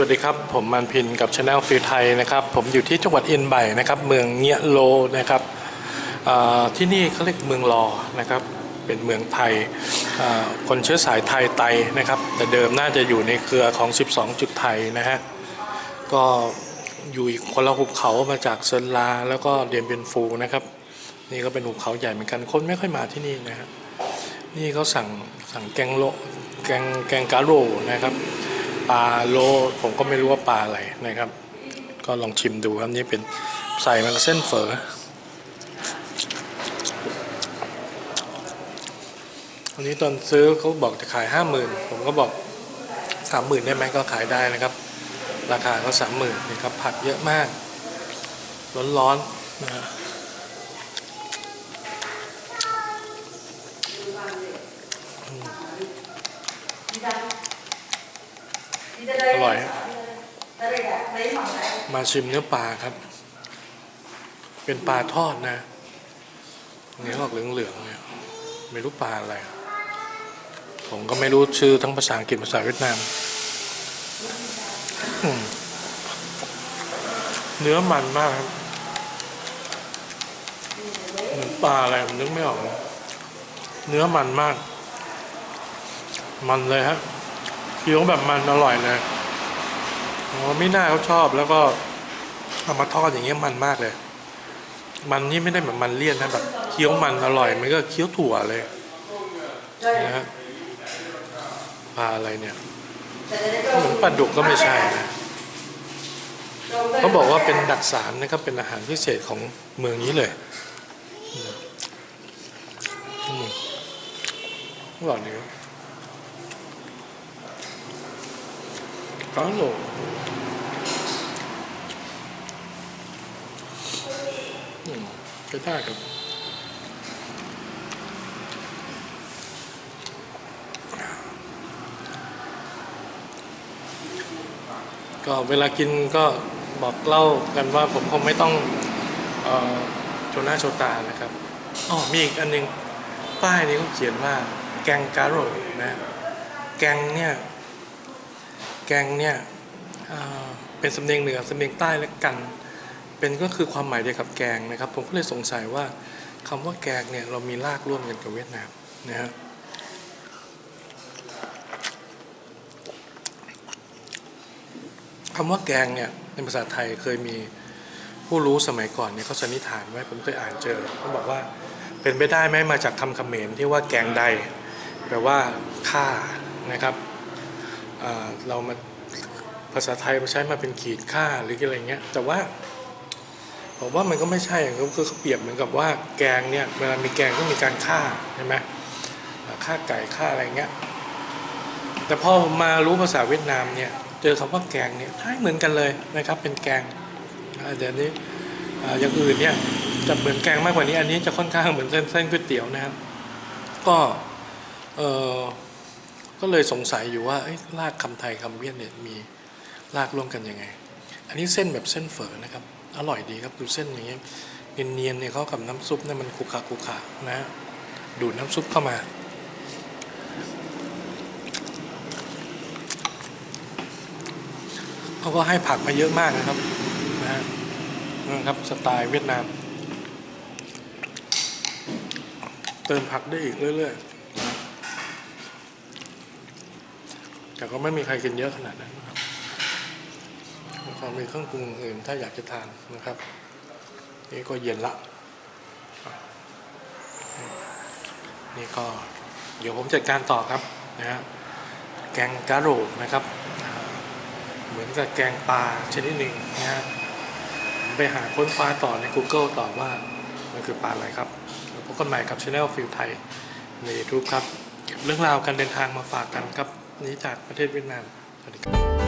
วัสดีครับ ผมมันพินกับช anel ฟิลไทยนะครับ ผมอยู่ที่จังหวัดเอียนใบนะครับ เมืองเงียโลนะครับที่นี่เขาเรียกเมืองรอนะครับ เป็นเมืองไทยคนเชื้อสายไทยไตนะครับ แต่เดิมน่าจะอยู่ในเครือของ 12 จุดไทยนะฮะก็อยู่อีกคนละหุบเขามาจากเซินลา แล้วก็เดียนเบียนฟูนะครับ นี่ก็เป็นหุบเขาใหญ่เหมือนกันคนไม่ค่อยมาที่นี่นะฮะนี่เขาสั่งสั่งแกงโลแกงแกงกาโรนะครับ ปลาโลผมก็ไม่รู้ว่าปลาอะไรนะครับ ก็ลองชิมดูครับนี่เป็นใส่มันกับเส้นเฝออันนี้ตอนซื้อเขาบอกจะขายห้าหมื่นผมก็บอกสามหมื่นได้ไหมก็ขายได้นะครับ ราคาเขาสามหมื่นนะครับผักเยอะมาก ร้อนๆนะฮะ อร่อยฮะมาชิมเนื้อปลาครับ เป็นปลาทอดนะเนื้อออกเหลืองๆเนี่ยไม่รู้ปลาอะไร ผมก็ไม่รู้ชื่อทั้งภาษาอังกฤษภาษาเวียดนามอืมเนื้อมันมากครับเหมือนปลาอะไรผมนึกไม่ออก เนื้อมันมาก มันเลยฮะ เคี้ยวแบบมันอร่อยเลยอ๋อไม่น่าเขาชอบแล้วก็เอามาทอดอย่างเงี้ยมันมากเลย มันนี่ไม่ได้แบบมันเลี่ยนนะแบบเคี้ยวมันอร่อยมันก็เคี้ยวถั่วเลยนะฮะปลาอะไรเนี่ยเหมือนปลาดุกก็ไม่ใช่นะเขาบอกว่าเป็นดักสารนะครับเป็นอาหารพิเศษของเมืองนี้เลยอืมอืมอร่อยดีครับ Có rồi ừ, cái ta ครับก็เวลากินก็บอกเล่ากันว่าผมคงไม่ต้องโชว์หน้าโชว์ตานะครับอ๋อมีอีกอันหนึงป้ายนี้เขาเขียนว่าแกงการโรนะแกงเนี่ย แกงเนี่ยเป็นสำเนียงเหนือสำเนียงใต้และกัน เป็นก็คือความหมายเดียวกับแกงนะครับ ผมก็เลยสงสัยว่าคำว่าแกงเนี่ยเรามีรากร่วมกันกับเวียดนามนะฮะคำว่าแกงเนี่ยในภาษาไทยเคยมีผู้รู้สมัยก่อนเนี่ยเขาสันนิษฐานไว้ผมเคยอ่านเจอเขาบอกว่าเป็นไปได้ไหมมาจากคำเขมรที่ว่าแกงใดแปลว่าฆ่านะครับ เรามาภาษาไทยมาใช้มาเป็นขีดค่าหรืออะไรเงี้ย แต่ว่าผมว่ามันก็ไม่ใช่ก็คือเขาเปรียบเหมือนกับว่าแกงเนี่ยเวลามีแกงก็มีการฆ่าใช่ไหมอ่าฆ่าไก่ฆ่าอะไรเงี้ย แต่พอผมมารู้ภาษาเวียดนามเนี่ยเจอคำว่าแกงเนี่ยท้ายเหมือนกันเลยนะครับ เป็นแกงเดี๋ยวนี้อ่าอย่างอื่นเนี่ยจะเหมือนแกงมากกว่านี้ อันนี้จะค่อนข้างเหมือนเส้นเส้นก๋วยเตี๋ยวนะครับ ก็เออ ก็เลยสงสัยอยู่ว่าเอ้ยรากคำไทยคำเวียดเนี่ยมีรากร่วมกันยังไง อันนี้เส้นแบบเส้นเฝอนะครับ อร่อยดีครับดูเส้นอย่างเงี้ยเนียนๆเนี่ยเขากับน้ำซุปเนี่ยมันคุกคะคุกคะนะดูดน้ำซุปเข้ามา เขาก็ให้ผักมาเยอะมากนะครับนะฮะนะครับสไตล์เวียดนาม เติมผักได้อีกเรื่อย ๆ แต่ก็ไม่มีใครกินเยอะขนาดนั้นนะครับแล้วก็มีเครื่องปรุงอื่นถ้าอยากจะทานนะครับ นี่ก็เย็นละ นี่ก็เดี๋ยวผมจัดการต่อครับนะฮะแกงกะโรดนะครับ เหมือนกับแกงปลาชนิดหนึ่งนะฮะไปหาค้นคว้าต่อใน Google ต่อว่ามันคือปลาอะไรครับแล้วพบกันใหม่กับช anel ฟิลไทยใน YouTube ครับเก็บเรื่องราวการเดินทางมาฝากกันครับ นี้จากประเทศเวียดนามสวัสดีครับ